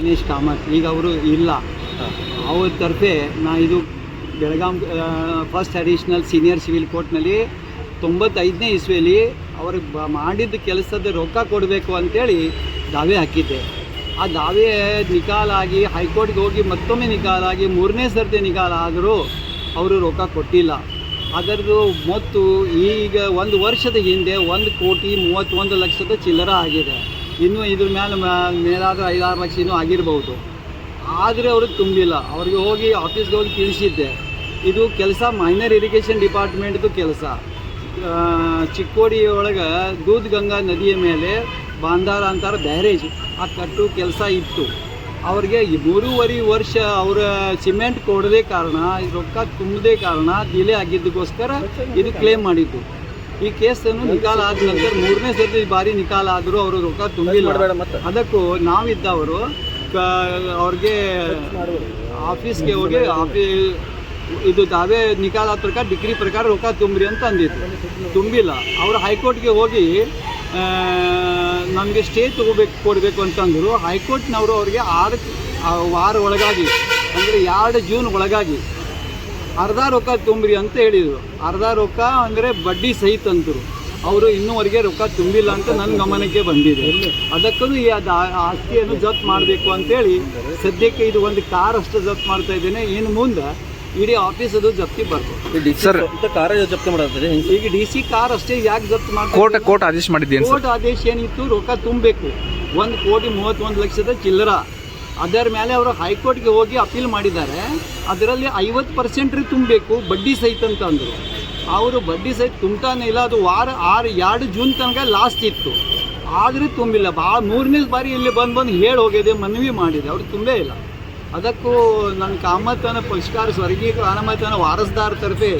ಗಣೇಶ್ ಕಾಮತ್ ಈಗ ಅವರು ಇಲ್ಲ. ಅವ್ರ ತರಫೆ ನಾ ಇದು Belgaum first additional senior civil ಕೋರ್ಟ್ನಲ್ಲಿ ತೊಂಬತ್ತೈದನೇ ಇಸ್ವಿಯಲ್ಲಿ ಅವ್ರಿಗೆ ಬ ಮಾಡಿದ ಕೆಲಸದ ರೊಕ್ಕ ಕೊಡಬೇಕು ಅಂತೇಳಿ ದಾವೆ ಹಾಕಿದ್ದೆ. ಆ ದಾವೆ ನಿಕಾಲಾಗಿ ಹೈಕೋರ್ಟ್ಗೆ ಹೋಗಿ ಮತ್ತೊಮ್ಮೆ ನಿಕಾಲಾಗಿ ಮೂರನೇ ಸರ್ತಿ ನಿಕಾಲ ಆದರೂ ಅವರು ರೊಕ್ಕ ಕೊಟ್ಟಿಲ್ಲ. ಅದರದ್ದು ಮೊತ್ತು ಈಗ ಒಂದು ವರ್ಷದ ಹಿಂದೆ ಒಂದು ಕೋಟಿ ಮೂವತ್ತೊಂದು ಲಕ್ಷದ ಚಿಲ್ಲರ ಆಗಿದೆ. ಇನ್ನೂ ಇದ್ರ ಮೇಲೆ ಮೇಲಾದ್ರೆ ಐದಾರು ಲಕ್ಷ ಇನ್ನೂ ಆಗಿರ್ಬೋದು. ಆದರೆ ಅವ್ರಿಗೆ ತುಂಬಿಲ್ಲ. ಅವ್ರಿಗೆ ಹೋಗಿ ಆಫೀಸ್ಗೆ ಹೋಗಿ ತಿಳಿಸಿದ್ದೆ. ಇದು ಕೆಲಸ ಮೈನರ್ ಇರಿಗೇಷನ್ ಡಿಪಾರ್ಟ್ಮೆಂಟ್ದು ಕೆಲಸ. ಚಿಕ್ಕೋಡಿ ಒಳಗೆ ದೂದ್ ಗಂಗಾ ನದಿಯ ಮೇಲೆ ಬಾಂದಾರ ಅಂತಾರ ಬ್ಯಾರೇಜ್. ಆ ಕಟ್ಟು ಕೆಲಸ ಇತ್ತು. ಅವ್ರಿಗೆ ಮೂರುವರೆ ವರ್ಷ ಅವರ ಸಿಮೆಂಟ್ ಕೊಡದೇ ಕಾರಣ, ರೊಕ್ಕ ತುಂಬದೇ ಕಾರಣ ಡಿಲೇ ಆಗಿದ್ದಕ್ಕೋಸ್ಕರ ಇದು ಕ್ಲೇಮ್ ಮಾಡಿದ್ದು. ಈ ಕೇಸನ್ನು ನಿಕಾಲ ಆದ ನಂತರ ಮೂರನೇ ಸರ್ತಿ ಬಾರಿ ನಿಕಾಲ ಆದರೂ ಅವರು ರೊಕ್ಕ ತುಂಬಿಲ್ಲ. ಅದಕ್ಕೂ ನಾವಿದ್ದವರು ಅವ್ರಿಗೆ ಆಫೀಸ್ಗೆ ಹೋಗಿ ಆಫೀ ಇದು ದಾವೆ ನಿಕಾಲ ಪ್ರಕಾರ ಡಿಗ್ರಿ ಪ್ರಕಾರ ರೊಕ್ಕ ತುಂಬ್ರಿ ಅಂತ ಅಂದಿತ್ತು ತುಂಬಿಲ್ಲ. ಅವರು ಹೈಕೋರ್ಟ್ಗೆ ಹೋಗಿ ನಮಗೆ ಸ್ಟೇ ತಗೋಬೇಕು ಕೊಡಬೇಕು ಅಂತಂದರು ಹೈಕೋರ್ಟ್ನವರು ಅವ್ರಿಗೆ ಆರು ವಾರ ಒಳಗಾಗಿ ಅಂದರೆ ಎರಡು ಜೂನ್ ಒಳಗಾಗಿ ಅರ್ಧ ರೊಕ್ಕ ತುಂಬ್ರಿ ಅಂತ ಹೇಳಿದರು. ಅರ್ಧ ರೊಕ್ಕ ಅಂದರೆ ಬಡ್ಡಿ ಸಹಿತ ಅಂತರು. ಅವರು ಇನ್ನೂವರೆಗೆ ರೊಕ್ಕ ತುಂಬಿಲ್ಲ ಅಂತ ನನ್ನ ಗಮನಕ್ಕೆ ಬಂದಿದೆ. ಅದಕ್ಕೂ ಈ ಅದು ಆ- ಆಸ್ತಿಯನ್ನು ಜಪ್ತ್ ಮಾಡಬೇಕು ಅಂತೇಳಿ ಸದ್ಯಕ್ಕೆ ಇದು ಒಂದು ಕಾರ್ ಅಷ್ಟು ಜಪ್ತ್ ಮಾಡ್ತಾ ಇದ್ದೇನೆ. ಇನ್ನು ಮುಂದೆ ಇಡೀ ಆಫೀಸ್ ಅದು ಜಪ್ತಿ ಬರ್ತದೆ ಸರ್ ಕಾರ ಜಪ್ತಿ ಮಾಡತ್ತದೆ ಈಗ ಡಿ ಸಿ ಕಾರ್ ಅಷ್ಟೇ ಯಾಕೆ ಜಪ್ತ್ ಮಾಡಿ ಮಾಡ್ತಾರೆ ಕೋರ್ಟ್ ಆದೇಶ ಮಾಡಿದ್ದೇನು ಕೋರ್ಟ್ ಆದೇಶ ಏನಿತ್ತು ರೊಕ್ಕ ತುಂಬಬೇಕು ಒಂದು ಕೋಟಿ ಮೂವತ್ತೊಂದು ಲಕ್ಷದ ಚಿಲ್ಲರ. ಅದರ ಮೇಲೆ ಅವರು ಹೈಕೋರ್ಟ್ಗೆ ಹೋಗಿ ಅಪೀಲ್ ಮಾಡಿದ್ದಾರೆ. ಅದರಲ್ಲಿ ಐವತ್ತು ಪರ್ಸೆಂಟ್ ತುಂಬಬೇಕು, ಬಡ್ಡಿ ಸಹಿತ ಅಂತ ಅಂದರು. ಅವರು ಬಡ್ಡಿ ಸಹಿತ ತುಂಬ್ತಾನೆ ಇಲ್ಲ, ಅದು ವಾರ ಆರು, ಎರಡು ಜೂನ್ ತನಕ ಲಾಸ್ಟ್ ಇತ್ತು. ಆದರೆ ತುಂಬಿಲ್ಲ ಭಾಳ ಮೂರನೇ ಬಾರಿ ಇಲ್ಲಿ ಬಂದು ಬಂದು ಹೇಳಿ ಹೋಗಿದೆ, ಮನವಿ ಮಾಡಿದೆ. ಅವ್ರು ತುಂಬೇ ಇಲ್ಲ. ಅದಕ್ಕೂ ನನ್ನ ಕಾಮತನ ಪರಿಷ್ಕಾರ, ಸ್ವರ್ಗೀಯ ಕಾಮತನ ವಾರಸ್ದಾರ ತರಫೆ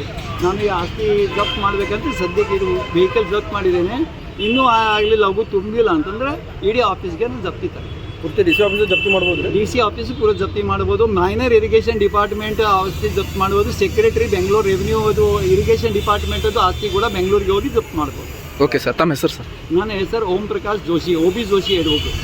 ನಾನು ಆಸ್ತಿ ಜಪ್ತ್ ಮಾಡಬೇಕಂತ ಸದ್ಯಕ್ಕೆ ಇದು ವೆಹಿಕಲ್ ಜಪ್ತ್ ಮಾಡಿದ್ದೇನೆ. ಇನ್ನೂ ಆಗಲಿ ಲಘು ತುಂಬಿಲ್ಲ ಅಂತಂದ್ರೆ ಇಡೀ ಆಫೀಸ್ಗೆ ಜಪ್ತಿ ತರ್ತೀನಿ. ಪೂರ್ತಿ ಡಿ ಸಿ ಆಫೀಸ್ ಜಪ್ತಿ ಮಾಡ್ಬೋದು ಡಿ ಸಿ ಆಫೀಸು ಪೂರ ಜಪ್ತಿ ಮಾಡ್ಬೋದು. ಮೈನರ್ ಇರಿಗೇಷನ್ ಡಿಪಾರ್ಟ್ಮೆಂಟ್ ಆಸ್ತಿ ಜಪ್ತಿ ಮಾಡ್ಬೋದು. ಸೆಕ್ರೆಟರಿ ಬೆಂಗಳೂರು ರೆವಿನ್ಯೂ ಅದು ಇರಿಗೇಷನ್ ಡಿಪಾರ್ಟ್ಮೆಂಟ್ ಅದು ಆಸ್ತಿ ಕೂಡ ಬೆಂಗಳೂರಿಗೆ ಹೋಗಿ ಜಪ್ತಿ ಮಾಡ್ಬೋದು. ಓಕೆ ಸರ್ ತಮ್ಮ ಹೆಸರು ಸರ್ ನನ್ನ ಹೆಸರು Om Prakash Joshi O B Joshi advocate